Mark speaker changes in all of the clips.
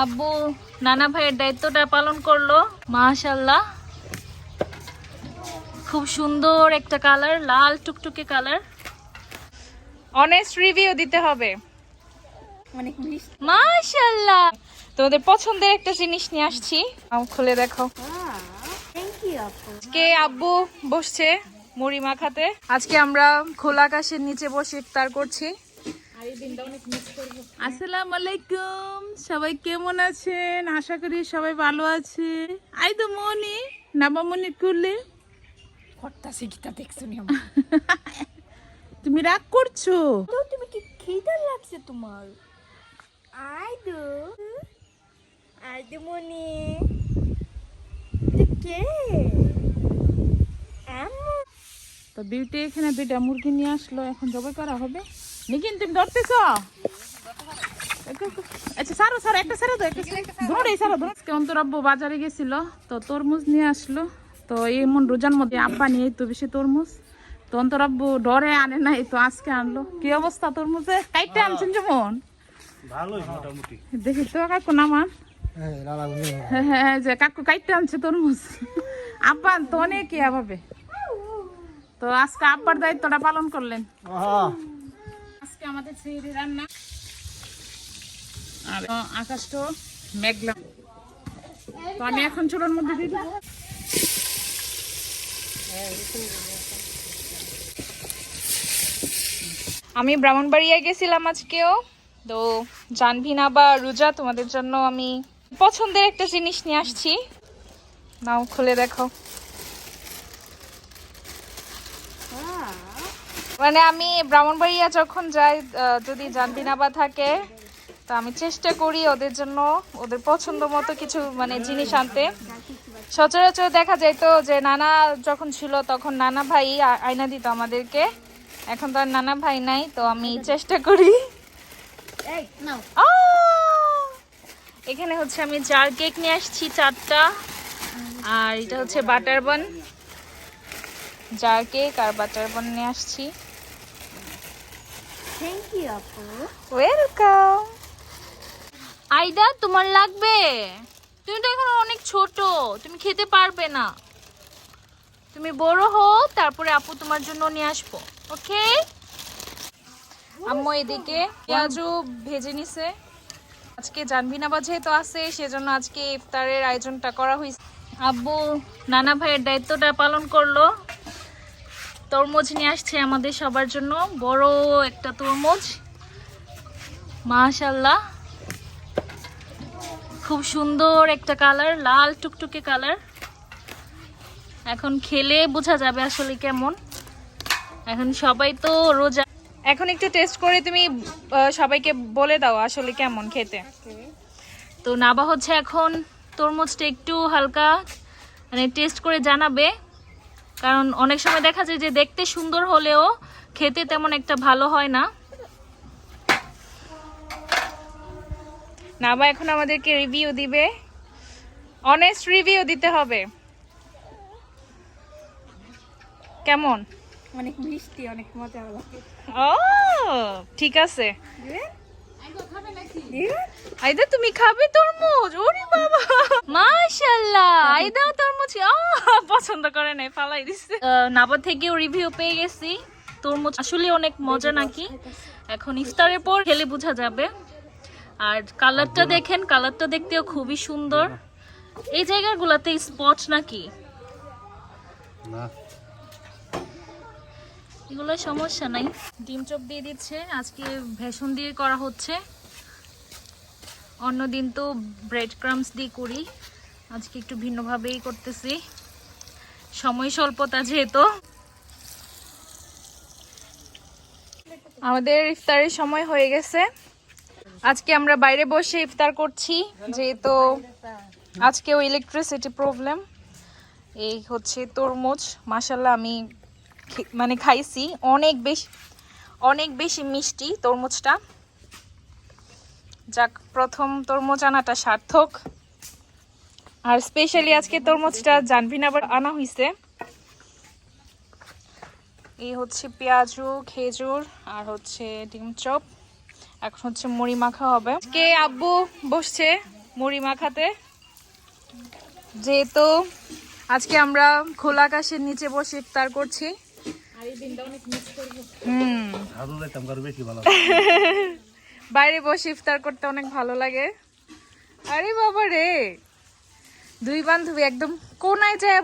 Speaker 1: আব্বু নানা ভাইয়ের দায়িত্বটা পালন করল মাশাল্লাহ খুব সুন্দর একটা কালার লাল টুকটুকে কালার। অনেস্ট রিভিউ দিতে হবে।
Speaker 2: অনেক মিষ্টি।
Speaker 1: মাশাল্লাহ তোমাদের পছন্দের একটা জিনিস নিয়ে আসছি। আম খুলে দেখো। আজকে আব্বু বসছে মুড়ি মাখাতে। আজকে আমরা খোলা আকাশের নিচে বসে ইফতার করছি।
Speaker 3: আসসালামু আলাইকুম সবাই কেমন আছেন? আশা করি সবাই ভালো আছে। আই তো মনি নাবামনি কুলে।
Speaker 2: করতাছি কিতা দেখছ নি
Speaker 3: তুমি রাগ করছ?
Speaker 2: তুমি কি খিদা লাগছে তোমার? আই দো। আই দো মনি। কে?
Speaker 3: তো বিউটি এখানে দুইটা মুরগি নিয়ে আসলো এখন জবাই করা হবে। নিকিন তুমি ধরতেছ? আচ্ছা সারো সারো একটা সারো তো একটা দৌড়ে সারো অন্তরাব্বু বাজারে গেছিল তো তরমুজ নিয়ে আসলো। তো এই মন রোজার মধ্যে আব্বা নিয়ে তো বেশি তরমুজ। তো অন্তরাব্বু ডরে আনে নাই তো আজকে আনলো। কি অবস্থা তরমুজে? কাইটে আনছেন যেমন
Speaker 4: ভালোই মোটামুটি।
Speaker 3: দেখি তো কাকু নামান হ্যাঁ হ্যাঁ যে কাকু কাইটে আনছে তরমুজ। আব্বা তো অনেক ইয়া ভাবে তো আজকে আব্বার দায়িত্বটা পালন করলেন। আজকে আমাদের রান্না। আর আকাশটা মেঘলা। তো আমি এখন চুলোর মধ্যে দিয়ে দেবো।
Speaker 1: আমি ব্রাহ্মণবাড়িয়ায় গেছিলাম আজকেও। তো জানভিনা বা রুজা তোমাদের জন্য আমি পছন্দের একটা জিনিস নিয়ে আসছি। নাও খুলে দেখো। মানে আমি ব্রাহ্মণবাড়িয়া যখন যাই যদি জানভিনাবা থাকে তো আমি চেষ্টা করি ওদের জন্য ওদের পছন্দ মতো কিছু মানে জিনিস আনতে। সচরাচর দেখা যাইতো যে নানা যখন ছিল তখন নানা ভাই আয়না দিত আমাদেরকে। এখন তো আর নানা ভাই নাই তো আমি চেষ্টা করি। এখানে হচ্ছে আমি জার কেক নিয়ে আসছি চারটা। আর এটা হচ্ছে বাটার বান। জার কেক আর বাটার বান নিয়ে আসছি।
Speaker 2: থ্যাংক ইউ আপু।
Speaker 1: ওয়েলকাম আইদা তোমার লাগবে? তুমি তো এখন অনেক ছোট তুমি খেতে পারবে না। তুমি বড় হও তারপরে আপু তোমার জন্য নিয়ে আসব ওকে? আম্মু এদিকে পেঁয়াজও ভেজে নিছে। আজকে জানবি না বা যেহেতু আছে সেজন্য আজকে ইফতারের আয়োজনটা করা হয়েছে আব্বু নানা ভাইয়ের দায়িত্বটা পালন করল। তরমুজ নিয়ে আসছে আমাদের সবার জন্য। বড় একটা তরমুজ। মাশাল্লাহ খুব সুন্দর একটা কালার, লাল টুকটুকে কালার। এখন খেলে বোঝা যাবে আসলে কেমন। এখন সবাই তো রোজা এখন একটু টেস্ট করে তুমি সবাইকে বলে দাও আসলে কেমন খেতে। তো নাবা হচ্ছে এখন তরমুজটা একটু হালকা মানে টেস্ট করে জানাবে। কারণ অনেক সময় দেখা যায় যে দেখতে সুন্দর হলেও খেতে তেমন একটা ভালো হয় না। নাবা এখন আমাদেরকে রিভিউ দিবে। অনেস্ট রিভিউ দিতে হবে। কেমন?
Speaker 2: অনেক মিষ্টি অনেক মজা লাগে।
Speaker 1: ও ঠিক আছে? আইদা তুমি খাবে তরমুজ? ওরে বাবা। মাশাআল্লাহ আইদা আহ, পছন্দ করে নাই ফালাই দিছে। নাবা থেকেও রিভিউ পেয়ে গেছি। তরমুজ আসলে অনেক মজা নাকি? এখন ইফতারের পর খেলে বোঝা যাবে। আর কালারটা দেখেন কালারটা দেখতেও খুবই সুন্দর। এই জায়গাগুলোতে স্পট নাকি?
Speaker 4: না।
Speaker 1: এগুলো সমস্যা নাই। ডিম চপ দিয়ে দিচ্ছে আজকে ভেষণ দিয়ে করা হচ্ছে। অন্যদিন তো ব্রেড ক্রামস দিয়ে করি। আজকে একটু ভিন্নভাবেই করতেছি। সময় স্বল্পতা যেহেতু। আমাদের ইফতারের সময় হয়ে গেছে। আজকে আমরা বাইরে বসে ইফতার করছি, যেহেতু আজকেও ইলেকট্রিসিটি প্রবলেম এই হচ্ছে তরমুজ। মাসাল্লাহ আমি মানে খাইছি। অনেক বেশি অনেক বেশি মিষ্টি তরমুজটা। যাক, প্রথম তরমুজ আনাটা সার্থক। আর স্পেশালি আজকে তরমুজটা জানবিন আবার আনা হয়েছে এই হচ্ছে পেঁয়াজু খেজুর আর হচ্ছে ডিম চপ। এখন হচ্ছে মুড়ি মাখা হবে। আজকে আব্বু বসছে মুড়ি মাখাতে। যেহেতু আজকে আমরা খোলা আকাশের নিচে বসে ইফতার করছি। বাইরে বসে ইফতার করতে অনেক ভালো লাগে। আরে বাবা রে! দুই বান্ধবী একদম কোনায় যায়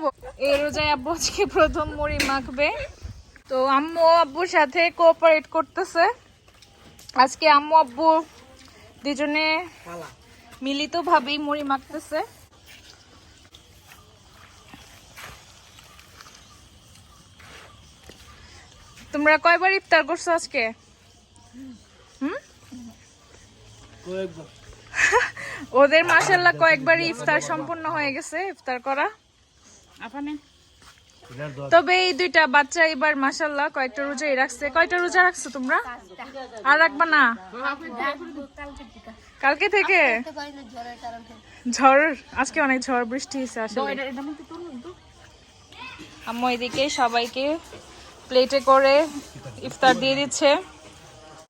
Speaker 1: এই রোজায় আব্বু আজকে প্রথম মুড়ি মাখবে। তো আম্মু আব্বুর সাথে কোঅপারেট করতেছে। আজকে আম্মু আব্বু দুজনে মিলিত ভাবেই মুড়ি মাখতেছে। তোমরা কয়বার ইফতার করছ আজকে?
Speaker 4: কয়েকবার।
Speaker 1: ওদের মাসাল্লাহ কয়েকবারই ইফতার সম্পূর্ণ হয়ে গেছে, ইফতার করা। তবে এই দুইটা বাচ্চা এবার মাসাল্লাহ কয়েকটা রোজাই রাখছে? কয়টা রোজা রাখছো তোমরা? আর রাখবা না? কালকে থেকে? ঝড়, আজকে অনেক ঝড় বৃষ্টি হয়েছে আসলে। আম্মু এদিকে সবাইকে প্লেটে করে ইফতার দিয়ে দিচ্ছে।